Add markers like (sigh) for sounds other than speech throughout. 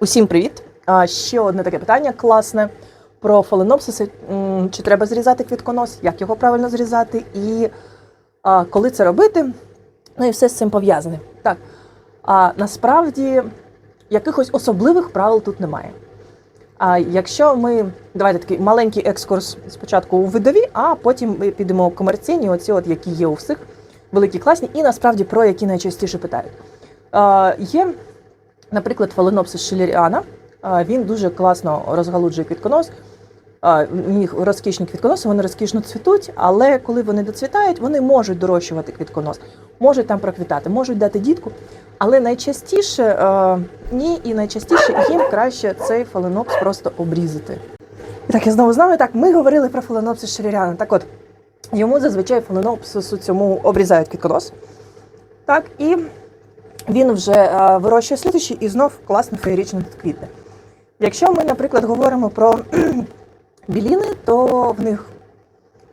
Усім привіт! Ще одне таке питання класне про фаленопсиси. Чи треба зрізати квітконос, як його правильно зрізати, і коли це робити, ну і все з цим пов'язане. Так, а насправді якихось особливих правил тут немає. А якщо ми давайте такий маленький екскурс спочатку у видові, а потім ми підемо в комерційні, оці, от які є у всіх, великі класні, і насправді про які найчастіше питають. Є Наприклад, фаленопсис шилеріана. Він дуже класно розгалуджує квітконос. Них розкішні квітконоси, вони розкішно цвітуть, але коли вони доцвітають, вони можуть дорощувати квітконос, можуть там проквітати, можуть дати дітку. Але найчастіше ні, і найчастіше їм краще цей фаленопс просто обрізати. І так, я знову з вами. Так, ми говорили про фаленопсис шилеріана. Так от, йому зазвичай фаленопсису цьому обрізають квітконос. Так, і він вже е, вирощує слідущий і знов класно феєрично квітне. Якщо ми, наприклад, говоримо про (clears throat) біліни, то в них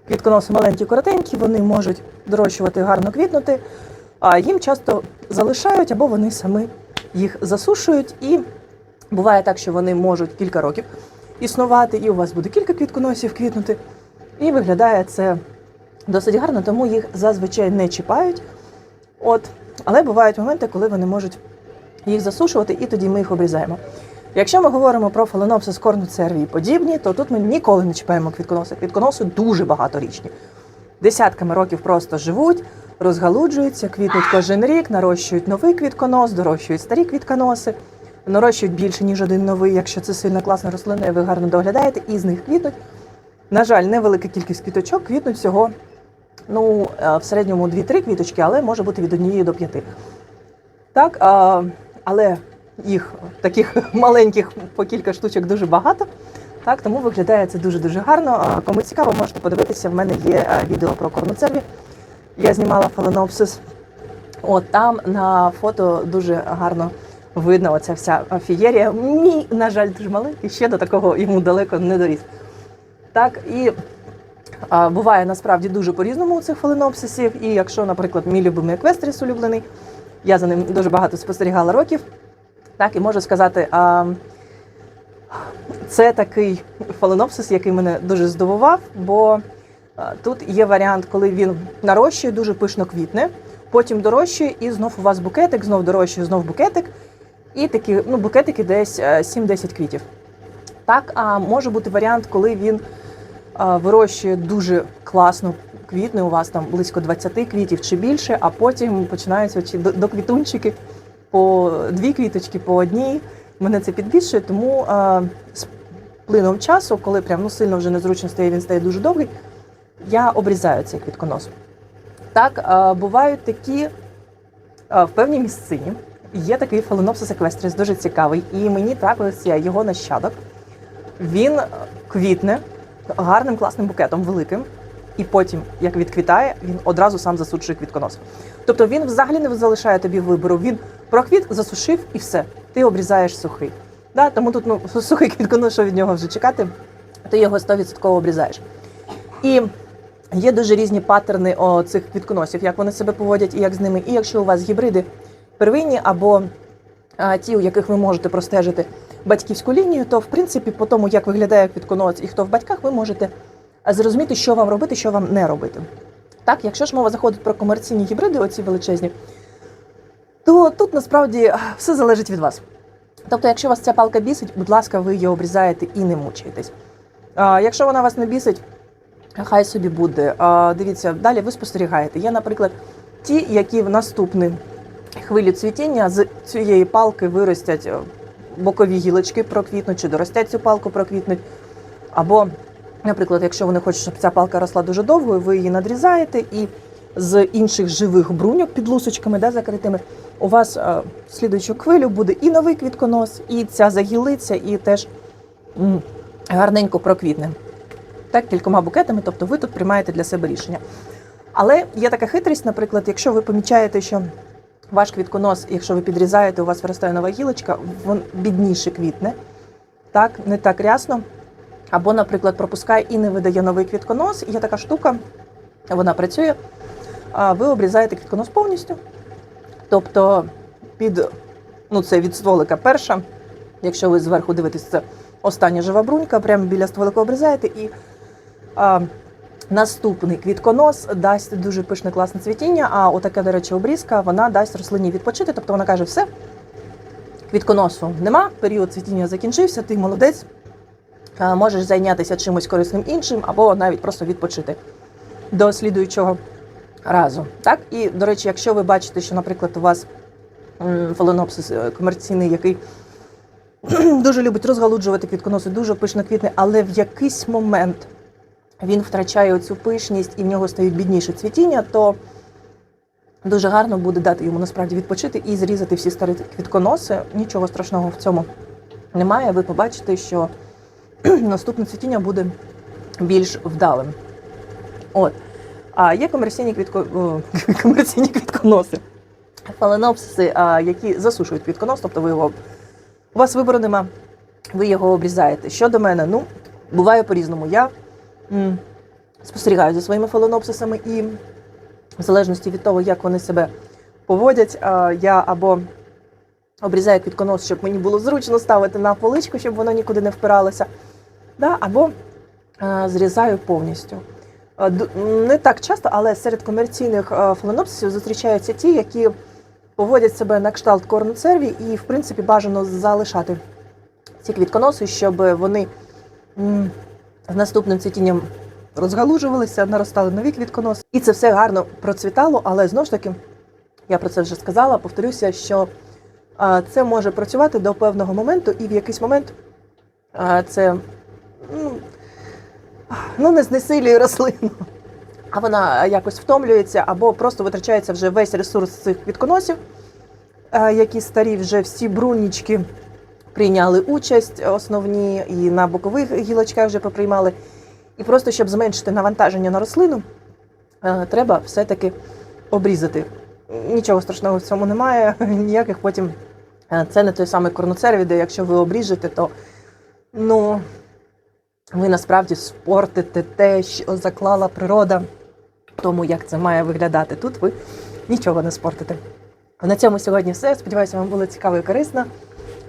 квітконоси маленькі, коротенькі, вони можуть дорощувати гарно квітнути, а їм часто залишають або вони самі їх засушують. І буває так, що вони можуть кілька років існувати, і у вас буде кілька квітконосів квітнути. І виглядає це досить гарно, тому їх зазвичай не чіпають. От, але бувають моменти, коли вони можуть їх засушувати, і тоді ми їх обрізаємо. Якщо ми говоримо про фаленопсис корноцерві і подібні, то тут ми ніколи не чіпаємо квітконоси. Квітконоси дуже багаторічні. Десятками років просто живуть, розгалуджуються, квітнуть кожен рік, нарощують новий квітконос, дорощують старі квітконоси, нарощують більше, ніж один новий, якщо це сильно класна рослина, і ви гарно доглядаєте, і з них квітнуть. На жаль, невелика кількість квіточок квітнуть всього ну, е, в середньому 2-3 квіточки, але може бути від однієї до п'яти. Так, а, але їх таких (laughs) маленьких по кілька штучок дуже багато. Так, тому виглядає це дуже-дуже гарно. Кому цікаво, можете подивитися. В мене є е, відео про корноцерві. Я знімала фаленопсис. От там на фото дуже гарно видно оця вся фієрія. Мій, на жаль, дуже маленький, ще до такого йому далеко не доріс. Так, і буває насправді дуже по-різному у цих фаленопсисів. І якщо, наприклад, мій любимий еквестріс улюблений, я за ним дуже багато спостерігала років. Так, і можу сказати, а, це такий фаленопсис, який мене дуже здивував, бо тут є варіант, коли він нарощує, дуже пишно квітне, потім дорощує, і знов у вас букетик, знов дорощує, знов букетик. І такі ну, букетики десь е, 7-10 квітів. Так, а може бути варіант, коли він вирощує дуже класно квітне, у вас там близько 20 квітів чи більше, а потім починаються ці до- доквітунчики по дві квіточки, по одній. Мене це підбільшує, тому з плином часу, коли прям ну, сильно вже незручно стає, він стає дуже довгий, я обрізаю цей квітконос. Так, бувають такі в певній місцині. Є такий фаленопсис еквестріс, дуже цікавий, і мені трапився його нащадок. Він квітне гарним класним букетом, великим, і потім, як відквітає, він одразу сам засушує квітконос. Тобто він взагалі не залишає тобі вибору. Він проквіт, засушив і все. Ти обрізаєш сухий. Да? Тому тут ну, (laughs) сухий квітконос, що від нього вже чекати, ти його 100% обрізаєш. І є дуже різні паттерни цих квітконосів, як вони себе поводять і як з ними. І якщо у вас гібриди первинні або а, ті, у яких ви можете простежити батьківську лінію, то в принципі по тому, як виглядає квітконос і хто в батьках, ви можете зрозуміти, що вам робити, що вам не робити. Так, якщо ж мова заходить про комерційні гібриди, оці величезні, то тут насправді все залежить від вас. Тобто, якщо вас ця палка бісить, будь ласка, ви її обрізаєте і не мучаєтесь. А, якщо вона вас не бісить, хай собі буде. А, дивіться, далі ви спостерігаєте. Є, наприклад, ті, які в наступний хвилі цвітіння з цієї палки виростять е, бокові гілочки проквітнуть, чи доростять цю палку проквітнуть. Або, наприклад, якщо вони хочуть, щоб ця палка росла дуже довгою, ви її надрізаєте і з інших живих бруньок під лусочками да, закритими, у вас е, слідуючу хвилю буде і новий квітконос, і ця загілиться, і теж м, гарненько проквітне. Так, кількома букетами, тобто ви тут приймаєте для себе рішення. Але є така хитрість, наприклад, якщо ви помічаєте, що ваш квітконос, якщо ви підрізаєте, у вас виростає нова гілочка, він бідніше квітне, так, не так рясно. Або, наприклад, пропускає і не видає новий квітконос. Є така штука, вона працює. Ви обрізаєте квітконос повністю. Тобто, під, ну це від стволика перша Якщо ви зверху дивитесь, це остання жива брунька, прямо біля стволика обрізаєте і наступний квітконос дасть дуже пишне класне цвітіння, а отака, до речі, обрізка вона дасть рослині відпочити. Тобто вона каже, все, квітконосу нема, період цвітіння закінчився, ти молодець, можеш зайнятися чимось корисним іншим або навіть просто відпочити до слідуючого разу. Так? І, до речі, якщо ви бачите, що, наприклад, у вас фаленопсис е, комерційний, який (clears throat) дуже любить розгалуджувати квітконоси, дуже пишно квітне, але в якийсь момент він втрачає оцю пишність і в нього стають бідніше цвітіння, то дуже гарно буде дати йому насправді відпочити і зрізати всі старі квітконоси. Нічого страшного в цьому немає. Ви побачите, що (clears throat) наступне цвітіння буде більш вдалим. От. А є комерційні, квітко... (laughs) комерційні квітконоси. Фаленопсиси, які засушують квітконос, тобто ви його у вас вибору нема, ви його обрізаєте. Щодо мене, ну, буває по-різному. Я м, спостерігаю за своїми фаленопсисами і в залежності від того, як вони себе поводять, я або обрізаю квітконос, щоб мені було зручно ставити на поличку, щоб воно нікуди не впиралося, або зрізаю повністю. Не так часто, але серед комерційних а, фаленопсисів зустрічаються ті, які поводять себе на кшталт корноцерві, і, в принципі, бажано залишати ці квітконоси, щоб вони з наступним цвітінням розгалужувалися, наростали нові квітконоси. І це все гарно процвітало, але знову ж таки, я про це вже сказала, повторюся, що це може працювати до певного моменту, і в якийсь момент це ну, ну, не знесилює рослину. А вона якось втомлюється або просто витрачається вже весь ресурс цих квітконосів, які старі вже всі брунічки прийняли участь основні і на бокових гілочках вже поприймали. І просто щоб зменшити навантаження на рослину, е, треба все-таки обрізати. Нічого страшного в цьому немає, (laughs) ніяких потім. е, Це не той самий корноцерві, де якщо ви обріжете, то ну, ви насправді спортите те, що заклала природа, тому як це має виглядати. Тут ви нічого не спортите. На цьому сьогодні все. Сподіваюся, вам було цікаво і корисно.